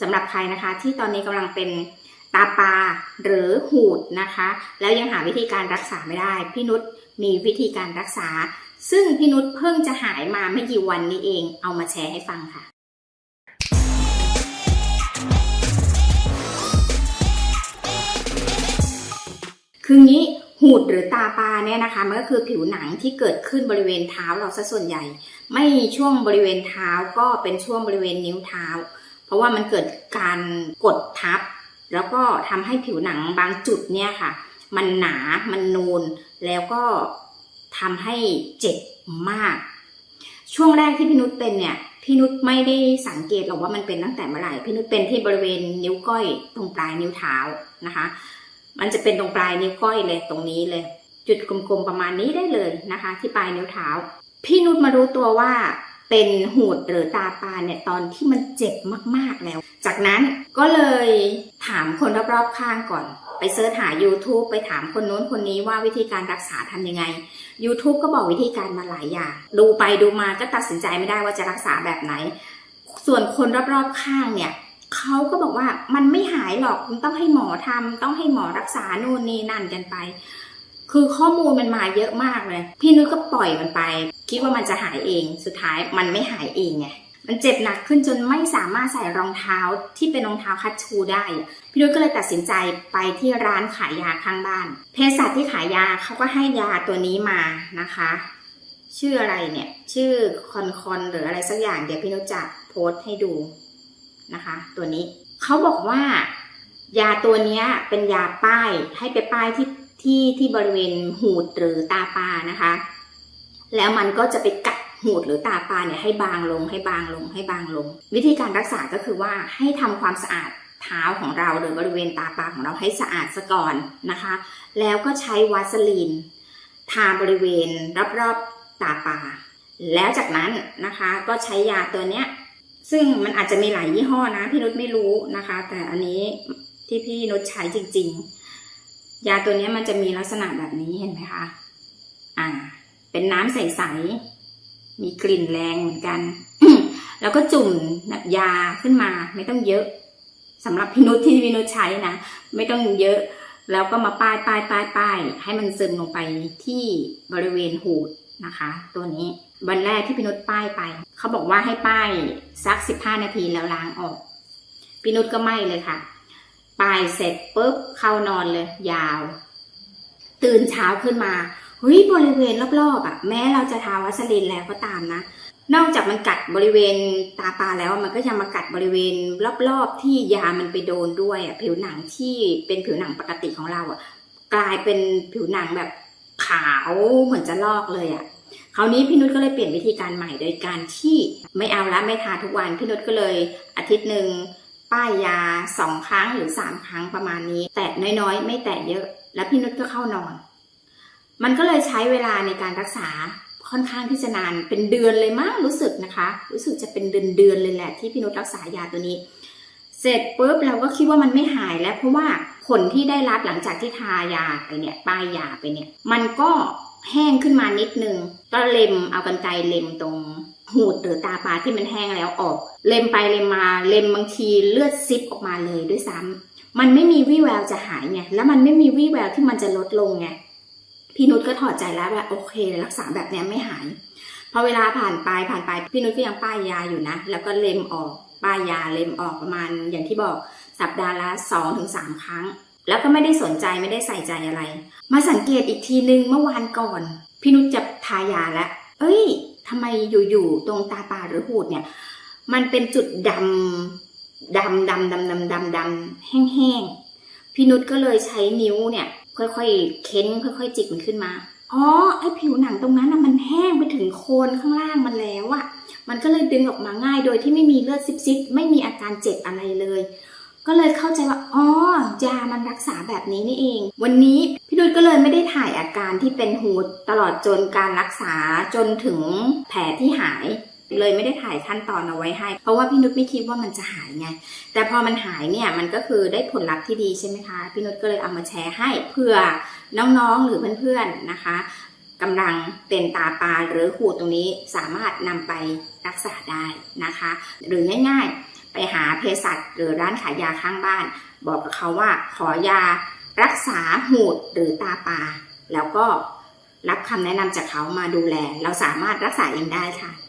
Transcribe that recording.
สำหรับใครนะคะที่ตอนนี้กำลังเป็นตาปลาหรือหูดนะคะ แล้วยังหาวิธีการรักษาไม่ได้ พี่นุชมีวิธีการรักษา ซึ่งพี่นุชเพิ่งจะหายมาไม่กี่วันนี้เองเอามาแชร์ให้ฟังค่ะคืองี้หูดหรือตาปลาเนี่ยนะคะมันก็คือผิวหนังที่เกิดขึ้นบริเวณเท้าเราซะส่วนใหญ่ ไม่ช่วงบริเวณเท้าก็เป็นช่วงบริเวณนิ้วเท้า เพราะว่ามันเกิดการกดทับ แล้วก็ทำให้ผิวหนังบางจุดเนี่ยค่ะ มันหนา มันนูน แล้วก็ทำให้เจ็บมาก ช่วงแรกที่พี่นุชเป็นเนี่ย พี่นุชไม่ได้สังเกตหรอกว่ามันเป็นตั้งแต่เมื่อไหร่ พี่นุชเป็นที่บริเวณนิ้วก้อยตรงปลายนิ้วเท้านะคะ มันจะเป็นตรงปลายนิ้วก้อยเลยตรงนี้เลย จุดกลมๆประมาณนี้ได้เลยนะคะ ที่ปลายนิ้วเท้า พี่นุชมารู้ตัวว่า เป็นหูดหรือตาปลาเนี่ยตอนที่มันเจ็บมากๆแล้ว จากนั้นก็เลยถามคนรอบๆข้างก่อน ไปเสิร์ชหา YouTube ไปถามคนโน้นคนนี้ว่าวิธีการรักษาทำยังไง YouTube ก็บอกวิธีการมาหลายอย่าง ดูไปดูมาก็ตัดสินใจไม่ได้ว่าจะรักษาแบบไหน ส่วนคนรอบๆข้างเนี่ยเขาก็บอกว่ามันไม่หายหรอกมันต้องให้หมอทำต้องให้หมอรักษาโน่นนี่นั่นกันไป คือข้อมูลมันมาเยอะมากเลย พี่นุ้ยก็ปล่อยมันไป คิดว่ามันจะหายเอง สุดท้ายมันไม่หายเองไงมันเจ็บหนักขึ้นจนไม่สามารถใส่รองเท้าที่เป็นรองเท้าคัชชูได้ พี่นุ้ยก็เลยตัดสินใจไปที่ร้านขายยาข้างบ้านเภสัชที่ขายยาเขาก็ให้ยาตัวนี้มานะคะ ชื่ออะไรเนี่ย ชื่อคอนคอนหรืออะไรสักอย่างเดี๋ยวพี่นุ้ยจะโพสต์ให้ดูนะคะ ตัวนี้เขาบอกว่า ยาตัวนี้เป็นยาป้ายให้ไปป้ายที่ที่ที่บริเวณหูดหรือตาปานะคะ แล้วมันก็จะไปกัดหูดหรือตาปลาเนี่ยให้บางลงให้บางลงให้บางลง วิธีการรักษาก็คือว่าให้ทำความสะอาดเท้าของเราหรือบริเวณตาปลาของเราให้สะอาดซะก่อนนะคะ แล้วก็ใช้วาสลีน ทาบริเวณรอบๆตาปลาแล้วจากนั้นนะคะก็ใช้ยาตัวเนี้ยซึ่งมันอาจจะมีหลายยี่ห้อนะพี่นุชไม่รู้นะคะ แต่อันนี้ที่พี่นุชใช้จริง ๆ ยาตัวนี้มันจะมีลักษณะแบบนี้เห็นไหมคะ เป็นน้ำใสๆมีกลิ่นแรงเหมือนกัน แล้วก็จุ่มยาขึ้นมา ไม่ต้องเยอะสำหรับพี่นุชที่พี่นุชใช้นะ ไม่ต้องเยอะ แล้วก็มาป้ายป้ายป้ายป้ายให้มันซึมลงไปที่บริเวณหูดนะคะ ตัวนี้วันแรกที่พี่นุชป้ายไป เขาบอกว่าให้ป้ายสักสิบห้านาทีแล้วล้างออกพี่นุชก็ไม่เลยค่ะป้ายเสร็จปุ๊บเข้านอนเลย ยาว ตื่นเช้าขึ้นมา เฮ้ยบริเวณรอบๆอะแม้เราจะทาวัสลินแล้วก็ตามนะ นอกจากมันกัดบริเวณตาปลาแล้วมันก็ยังมากัดบริเวณรอบๆ ที่ยามันไปโดนด้วยอะผิวหนังที่เป็นผิวหนังปกติของเราอะกลายเป็นผิวหนังแบบขาวเหมือนจะลอกเลยอะคราวนี้พี่นุชก็เลยเปลี่ยนวิธีการใหม่โดยการที่ไม่เอาละไม่ทาทุกวันพี่นุชก็เลยอาทิตย์หนึ่งป้ายยาสองครั้งหรือสามครั้งประมาณนี้ แตะน้อยๆ ไม่แตะเยอะ แล้วพี่นุชก็เข้านอน มันก็เลยใช้เวลาในการรักษาค่อนข้างที่จะนานเป็นเดือนเลยมั้งรู้สึกนะคะ รู้สึกจะเป็นเดือนเดือนเลยแหละที่พี่นุชรักษายาตัวนี้ เสร็จปุ๊บเราก็คิดว่ามันไม่หายแล้ว เพราะว่าผลที่ได้รับหลังจากที่ทายาไปเนี่ยป้ายยาไปเนี่ย มันก็แห้งขึ้นมานิดนึง ก็เล็มเอากันไกรเล็มตรงหูดหรือตาปลาที่มันแห้งแล้วออก เล็มไปเล็มมาเล็มบางทีเลือดซิบออกมาเลยด้วยซ้ำมันไม่มีวี่แววจะหายไงแล้วมันไม่มีวี่แววที่มันจะลดลงไง พี่นุชก็ถอดใจแล้วว่าโอเครักษาแบบนี้ไม่หายพอเวลาผ่านไปผ่านไปพี่นุชก็ยังป้ายยาอยู่นะ แล้วก็เล็มออกป้ายยาเล็มออกประมาณ อย่างที่บอกสัปดาห์ละสองถึงสามครั้ง แล้วก็ไม่ได้สนใจไม่ได้ใส่ใจอะไร มาสังเกตอีกทีนึงเมื่อวานก่อนพี่นุชจะทายาแล้วเอ้ยทำไมอยู่ๆตรงตาปลาหรือหูดเนี่ย มันเป็นจุดดำดำดำดำดำดำดำแห้งๆพี่นุชก็เลยใช้นิ้วเนี่ย ค่อยๆเค้นค่อยๆจิกมันขึ้นมา อ๋อไอผิวหนังตรงนั้นนะมันแห้งไปถึงโคนข้างล่างมันแล้วอะมันก็เลยดึงออกมาง่ายโดยที่ไม่มีเลือดซิบๆไม่มีอาการเจ็บอะไรเลย ก็เลยเข้าใจว่าอ๋อยามันรักษาแบบนี้นี่เอง วันนี้พี่ดุยก็เลยไม่ได้ถ่ายอาการที่เป็นหูดตลอดจนการรักษาจนถึงแผลที่หาย เลยไม่ได้ถ่ายขั้นตอนเอาไว้ให้ เพราะว่าพี่นุชไม่คิดว่ามันจะหายไง แต่พอมันหายเนี่ยมันก็คือได้ผลลัพธ์ที่ดีใช่ไหมคะ พี่นุชก็เลยเอามาแชร์ให้เพื่อน้องๆหรือเพื่อนๆนะคะกำลังเป็นตาปลาหรือหูดตรงนี้สามารถนำไปรักษาได้นะคะ หรือง่ายๆไปไปหาเภสัชหรือร้านขายยาข้างบ้าน บอกกับเขาว่าขอยารักษาหูดหรือตาปลาแล้วก็รับคำแนะนำจากเขามาดูแล เราสามารถรักษาเองได้ค่ะ